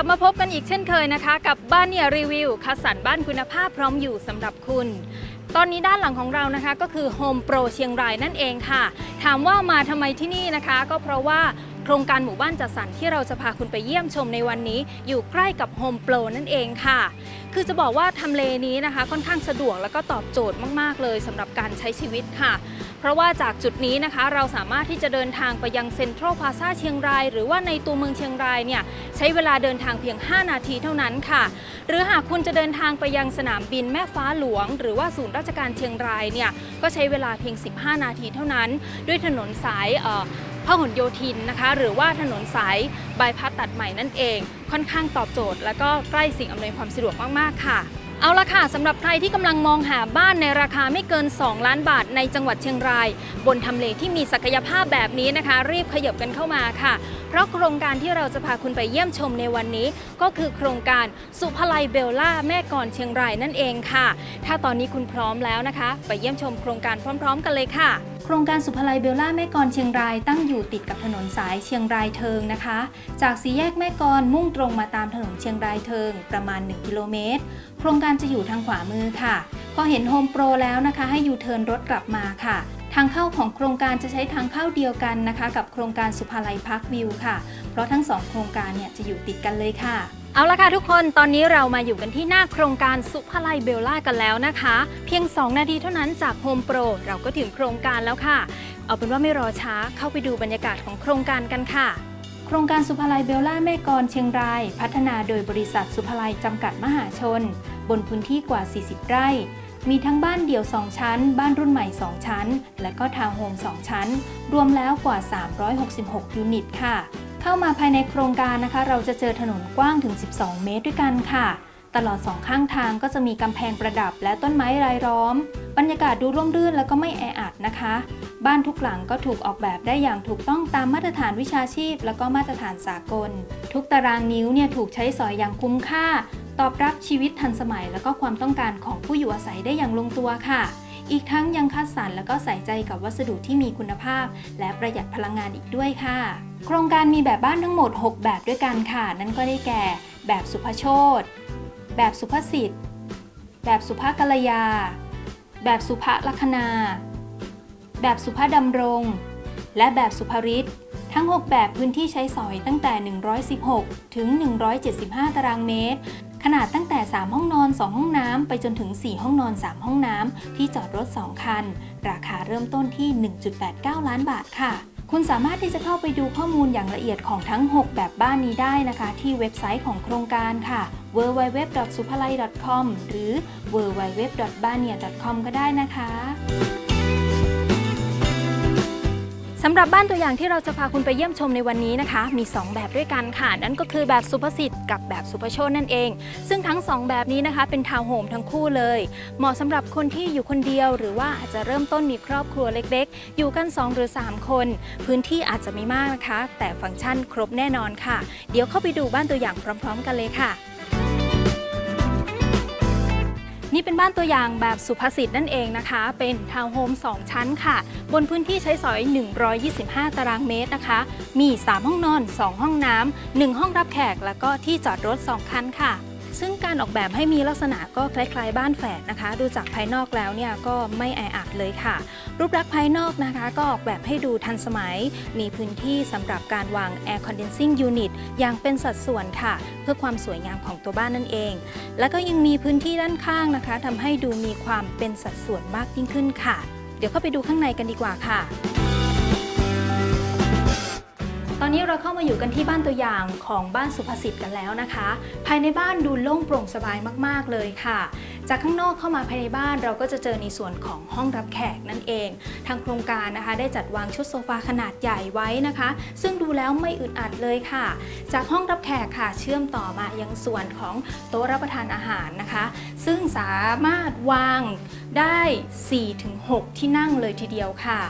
ลับมาพบกันอีกเช่นเคยนะคะ กับบ้านเนี่ยรีวิวคัดสรรบ้านคุณภาพพร้อมอยู่สำหรับคุณ ตอนนี้ด้านหลังของเรานะคะก็คือ Home Pro เชียงรายนั่นเองค่ะ ถามว่ามาทำไมที่นี่นะคะ ก็เพราะว่าโครงการหมู่บ้านจัดสรรที่เราจะพาคุณไปเยี่ยมชมในวันนี้ อยู่ใกล้กับ Home Pro นั่นเองค่ะ คือจะบอกว่าทำเลนี้นะคะ ค่อนข้างสะดวกแล้วก็ตอบโจทย์มาก ๆ เลยสำหรับการใช้ชีวิตค่ะ เพราะว่าจากจุดนี้นะคะเราสามารถที่จะเดินทางไปยังเซ็นทรัลพาซาเชียงราย หรือว่าในตัวเมืองเชียงรายเนี่ยใช้เวลาเดินทางเพียง 5 นาทีเท่านั้นค่ะ หรือหากคุณจะเดินทางไปยังสนามบินแม่ฟ้าหลวง หรือว่าศูนย์ราชการเชียงรายเนี่ยก็ใช้เวลาเพียง 15 นาทีเท่านั้น ด้วยถนนสายพหลโยธินนะคะหรือว่าถนนสายบายพัดตัดใหม่นั่นเอง ค่อนข้างตอบโจทย์ และก็ใกล้สิ่งอำนวยความสะดวกมาก ๆ ค่ะ เอาละค่ะสำหรับใครที่กำลังมองหาบ้านในราคาไม่เกิน 2 ล้านบาทในจังหวัดเชียงราย บนทำเลที่มีศักยภาพแบบนี้นะคะ รีบขยับกันเข้ามาค่ะ เพราะโครงการที่เราจะพาคุณไปเยี่ยมชมในวันนี้ ก็คือโครงการสุภไลเบลล่าแม่กลอนเชียงรายนั่นเองค่ะ ถ้าตอนนี้คุณพร้อมแล้วนะคะ ไปเยี่ยมชมโครงการพร้อม ๆ กันเลยค่ะ ครงการสุภไลเบลล่าแม่กลอนเชียงรายตั้งอยู่ติดกับถนนสายเชียงรายเทิงนะคะ จากสี่แยกแม่กลมุ่งตรงมาตามถนนเชียงรายเทิงประมาณ 1 กิโลเมตร โครงการจะอยู่ทางขวามือค่ะ พอเห็นโฮมโปรแล้วนะคะ ให้ยูเทิร์นรถกลับมาค่ะ ทางเข้าของโครงการจะใช้ทางเข้าเดียวกันนะคะ กับโครงการสุภาลัยพาร์ควิวค่ะ เพราะทั้งสองโครงการเนี่ยจะอยู่ติดกันเลยค่ะเอาละค่ะทุกคนตอนนี้เรามาอยู่กันที่หน้าโครงการสุภาลัยเบลล่ากันแล้วนะคะ เพียง 2 นาทีเท่านั้นจากโฮมโปรเราก็ถึงโครงการแล้วค่ะ เอาเป็นว่าไม่รอช้าเข้าไปดูบรรยากาศของโครงการกันค่ะ โครงการสุภาลัยเบลล่าแม่กลเชียงราย พัฒนาโดยบริษัทสุภาลัยจำกัดมหาชน บนพื้นที่กว่า 40 ไร่ มีทั้งบ้านเดี่ยว 2 ชั้น บ้านรุ่นใหม่ 2 ชั้น และก็ทาวน์โฮม 2 ชั้น รวมแล้วกว่า 366 ยูนิตค่ะ เข้ามาภายในโครงการนะคะ เราจะเจอถนนกว้างถึง 12 เมตรด้วยกันค่ะ ตลอดสองข้างทางก็จะมีกำแพงประดับและต้นไม้รายล้อม บรรยากาศดูร่มรื่นแล้วก็ไม่แออัดนะคะ บ้านทุกหลังก็ถูกออกแบบได้อย่างถูกต้องตามมาตรฐานวิชาชีพ แล้วก็มาตรฐานสากล ทุกตารางนิ้วเนี่ยถูกใช้สอยอย่างคุ้มค่า ตอบรับชีวิตทันสมัย แล้วก็ความต้องการของผู้อยู่อาศัยได้อย่างลงตัวค่ะ อีกทั้งยังคัดสรรแล้วก็ใส่ใจกับวัสดุที่มีคุณภาพ และประหยัดพลังงานอีกด้วยค่ะ โครงการมีแบบบ้านทั้งหมด 6 แบบด้วยกันค่ะ นั่นก็ได้แก่ แบบสุภโชตแบบสุภสิทธิ์ แบบสุภกัลยา แบบสุภลัคนา แบบสุภาดำรง และแบบสุภริตทั้ง 6 แบบพื้นที่ใช้สอยตั้งแต่ 116 ถึง 175 ตารางเมตร ขนาดตั้งแต่ 3 ห้องนอน 2 ห้องน้ำไปจนถึง 4 ห้องนอน 3 ห้องน้ำที่จอดรถ 2 คัน ราคาเริ่มต้นที่ 1.89 ล้านบาทค่ะ คุณสามารถที่จะเข้าไปดูข้อมูลอย่างละเอียดของทั้ง 6 แบบบ้านนี้ได้นะคะ ที่เว็บไซต์ของโครงการค่ะ www.supalai.com หรือ www.bania.com ก็ได้นะคะ สำหรับบ้านตัวอย่างที่เราจะพาคุณไปเยี่ยมชมในวันนี้นะคะ มี 2 แบบด้วยกันค่ะ นั่นก็คือแบบสุภสิทธิ์กับแบบสุภโชนนั่นเอง ซึ่งทั้ง 2 แบบนี้นะคะ เป็นทาวน์โฮมทั้งคู่เลย เหมาะสำหรับคนที่อยู่คนเดียว หรือว่าอาจจะเริ่มต้นมีครอบครัวเล็กๆ อยู่กัน 2 หรือ 3 คน พื้นที่อาจจะไม่มากนะคะ แต่ฟังก์ชันครบแน่นอนค่ะ เดี๋ยวเข้าไปดูบ้านตัวอย่างพร้อม ๆ กันเลยค่ะ นี่เป็นบ้านตัวอย่างแบบสุภาษิตนั่นเองนะคะ เป็นทาวน์โฮม 2 ชั้นค่ะ บนพื้นที่ใช้สอย 125 ตารางเมตรนะคะ มี 3 ห้องนอน 2 ห้องน้ำ1ห้องรับแขก แล้วก็ที่จอดรถ 2 คันค่ะ ซึ่งการออกแบบให้มีลักษณะก็คล้ายๆ บ้านแฝดนะคะ ดูจากภายนอกแล้วเนี่ยก็ไม่แออัดเลยค่ะ รูปลักษณ์ภายนอกนะคะ ก็ออกแบบให้ดูทันสมัย มีพื้นที่สำหรับการวาง Air Condensing Unit อย่างเป็นสัดส่วนค่ะ เพื่อความสวยงามของตัวบ้านนั่นเอง แล้วก็ยังมีพื้นที่ด้านข้างนะคะทำให้ดูมีความเป็นสัดส่วนมากยิ่งขึ้นค่ะ เดี๋ยวเข้าไปดูข้างในกันดีกว่าค่ะ อนนี้เราเข้ามาอยู่กันที่บ้านตัวอย่างของบ้านสุภสิทธิ์กันแล้วนะคะ ภายในบ้านดูโล่งโปร่งสบายมาก ๆ เลยค่ะ จากข้างนอกเข้ามาภายในบ้านเราก็จะเจอในส่วนของห้องรับแขกนั่นเอง ทางโครงการนะคะ ได้จัดวางชุดโซฟาขนาดใหญ่ไว้นะคะ ซึ่งดูแล้วไม่อึดอัดเลยค่ะ จากห้องรับแขกค่ะเชื่อมต่อมายังส่วนของโต๊ะรับประทานอาหารนะคะ ซึ่งสามารถวาง ได้ 4-6 ที่นั่งเลยทีเดียวค่ะ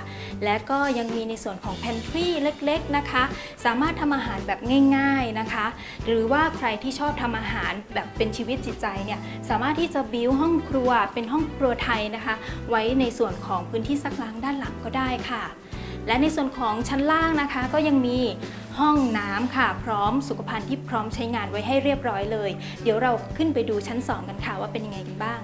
และก็ยังมีในส่วนของ pantry เล็กๆนะคะ สามารถทำอาหารแบบง่ายๆนะคะ หรือว่าใครที่ชอบทำอาหารแบบเป็นชีวิตจิตใจเนี่ยสามารถที่จะบิวห้องครัวเป็นห้องครัวไทยนะคะ ไว้ในส่วนของพื้นที่ซักล้างด้านหลังก็ได้ค่ะ และในส่วนของชั้นล่างนะคะ ก็ยังมีห้องน้ำค่ะ พร้อมสุขภัณฑ์ที่พร้อมใช้งานไว้ให้เรียบร้อยเลย เดี๋ยวเราขึ้นไปดูชั้น 2 กันค่ะว่าเป็นยังไงกันบ้าง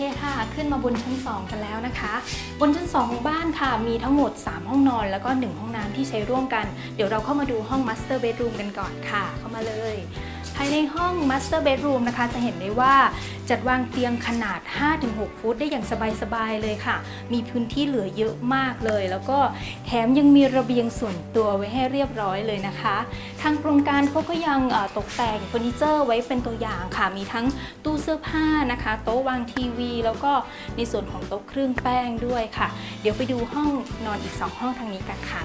เคค่ะ ขึ้นมาบนชั้น 2 กันแล้วนะคะ บนชั้น 2 ของบ้านค่ะ มีทั้งหมด 3 ห้องนอน แล้วก็ 1 ห้องน้ำที่ใช้ร่วมกัน เดี๋ยวเราเข้ามาดูห้อง Master Bedroom กันก่อนค่ะ เข้ามาเลย ภายในห้อง Master Bedroom นะคะ จะเห็นได้ว่าจัดวางเตียงขนาด 5-6 ฟุตได้อย่างสบายๆเลยค่ะ มีพื้นที่เหลือเยอะมากเลย แล้วก็แถมยังมีระเบียงส่วนตัวไว้ให้เรียบร้อยเลยนะคะ ทางโครงการเขาก็ยังตกแต่งเฟอร์นิเจอร์ไว้เป็นตัวอย่างค่ะ มีทั้งตู้เสื้อผ้านะคะ โต๊ะวางทีวี แล้วก็ในส่วนของโต๊ะเครื่องแป้งด้วยค่ะ เดี๋ยวไปดูห้องนอนอีก 2 ห้องทางนี้กันค่ะ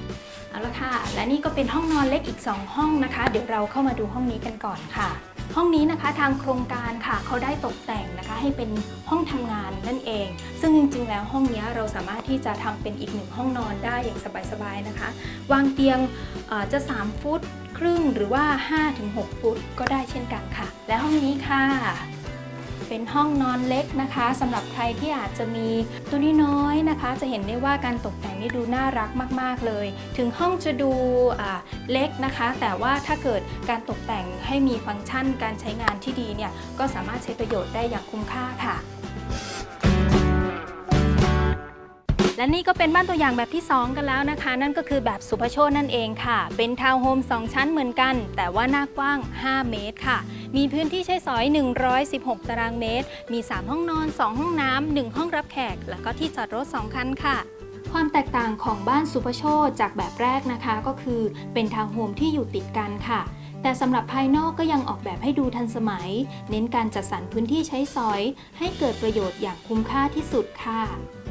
เอาละค่ะ และนี่ก็เป็นห้องนอนเล็กอีก 2 ห้องนะคะ เดี๋ยวเราเข้ามาดูห้องนี้กันก่อนค่ะ ห้องนี้นะคะทางโครงการค่ะเขาได้ตกแต่งนะคะ ให้เป็นห้องทำงานนั่นเอง ซึ่งจริงๆ แล้วห้องนี้เราสามารถที่จะทำเป็นอีกหนึ่งห้องนอนได้อย่างสบายๆนะคะ วางเตียงจะ 3 ฟุตครึ่งหรือว่า 5-6 ฟุตก็ได้เช่นกันค่ะ และห้องนี้ค่ะ เป็นห้องนอนเล็กนะคะสำหรับใครที่อาจจะมีตัวน้อยๆนะคะ จะเห็นได้ว่าการตกแต่งนี่ดูน่ารักมาก ๆเลย ถึงห้องจะดูเล็กนะคะ แต่ว่าถ้าเกิดการตกแต่งให้มีฟังก์ชันการใช้งานที่ดีเนี่ยก็สามารถใช้ประโยชน์ได้อย่างคุ้มค่าค่ะ และนี่ก็เป็นบ้านตัวอย่างแบบที่ 2 กันแล้วนะคะ นั่นก็คือแบบสุภโชคนั่นเองค่ะ เป็นทาวน์โฮม 2 ชั้นเหมือนกัน แต่ว่าหน้ากว้าง 5 เมตรค่ะ มีพื้นที่ใช้สอย 116 ตารางเมตร มี 3 ห้องนอน 2 ห้องน้ำ1ห้องรับแขก แล้วก็ที่จอดรถ 2 คันค่ะความแตกต่างของบ้านสุภโชคจากแบบแรกนะคะก็คือเป็นทาวน์โฮมที่อยู่ติดกันค่ะ แต่สำหรับภายนอกก็ยังออกแบบให้ดูทันสมัย เน้นการจัดสรรพื้นที่ใช้สอย ให้เกิดประโยชน์อย่างคุ้มค่าที่สุดค่ะ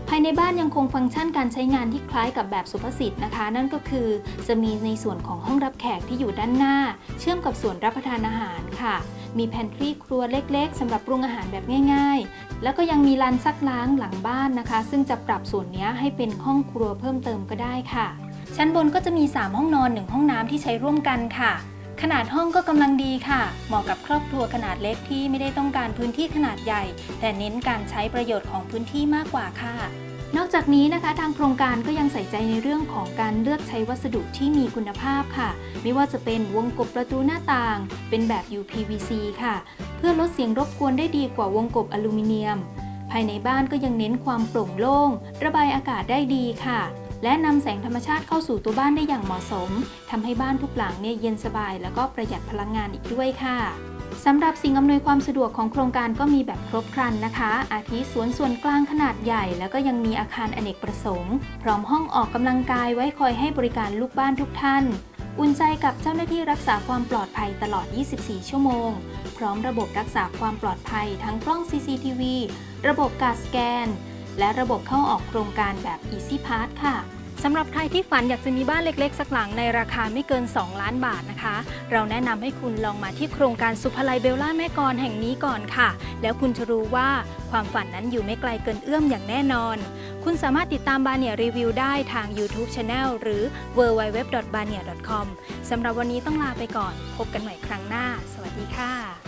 ภายในบ้านยังคงฟังก์ชันการใช้งานที่คล้ายกับแบบสุภสิทธิ์นะคะ นั่นก็คือจะมีในส่วนของห้องรับแขกที่อยู่ด้านหน้า เชื่อมกับส่วนรับประทานอาหารค่ะ มีแพนทรีครัวเล็กๆสำหรับปรุงอาหารแบบง่าย ๆ แล้วก็ยังมีลานซักล้างหลังบ้านนะคะ ซึ่งจะปรับส่วนนี้ให้เป็นห้องครัวเพิ่มเติมก็ได้ค่ะ ชั้นบนก็จะมี 3 ห้องนอน 1 ห้องน้ำที่ใช้ร่วมกันค่ะ นาดห้องก็กำลังดีค่ะ เหมาะกับครอบครัวขนาดเล็กที่ไม่ได้ต้องการพื้นที่ขนาดใหญ่ แต่เน้นการใช้ประโยชน์ของพื้นที่มากกว่าค่ะ นอกจากนี้นะคะ ทางโครงการก็ยังใส่ใจในเรื่องของการเลือกใช้วัสดุที่มีคุณภาพค่ะ ไม่ว่าจะเป็นวงกบประตูหน้าต่าง เป็นแบบ UPVC ค่ะ เพื่อลดเสียงรบกวนได้ดีกว่าวงกบอลูมิเนียม ภายในบ้านก็ยังเน้นความโปร่งโล่ง ระบายอากาศได้ดีค่ะ และนำแสงธรรมชาติเข้าสู่ตัวบ้านได้อย่างเหมาะสมทำให้บ้านทุกหลังเนี่ยเย็นสบาย แล้วก็ประหยัดพลังงานอีกด้วยค่ะสำหรับสิ่งอำนวยความสะดวกของโครงการก็มีแบบครบครันนะคะ อาทิสวนส่วนกลางขนาดใหญ่ แล้วก็ยังมีอาคารอเนกประสงค์ พร้อมห้องออกกำลังกายไว้คอยให้บริการลูกบ้านทุกท่าน อุ่นใจกับเจ้าหน้าที่รักษาความปลอดภัยตลอด 24 ชั่วโมง พร้อมระบบรักษาความปลอดภัยทั้งกล้อง CCTV ระบบการสแกน และระบบเข้าออกโครงการแบบ Easy Pass ค่ะสำหรับใครที่ฝันอยากจะมีบ้านเล็กๆ สักหลังในราคาไม่เกิน 2 ล้านบาทนะคะ เราแนะนำให้คุณลองมาที่โครงการสุภไลเบลล่าแม่กลแห่งนี้ก่อนค่ะ แล้วคุณจะรู้ว่าความฝันนั้นอยู่ไม่ไกลเกินเอื้อมอย่างแน่นอน คุณสามารถติดตามบาเนียรีวิวได้ทาง YouTube Channel หรือ www.bania.com สำหรับวันนี้ต้องลาไปก่อน พบกันใหม่ครั้งหน้า สวัสดีค่ะ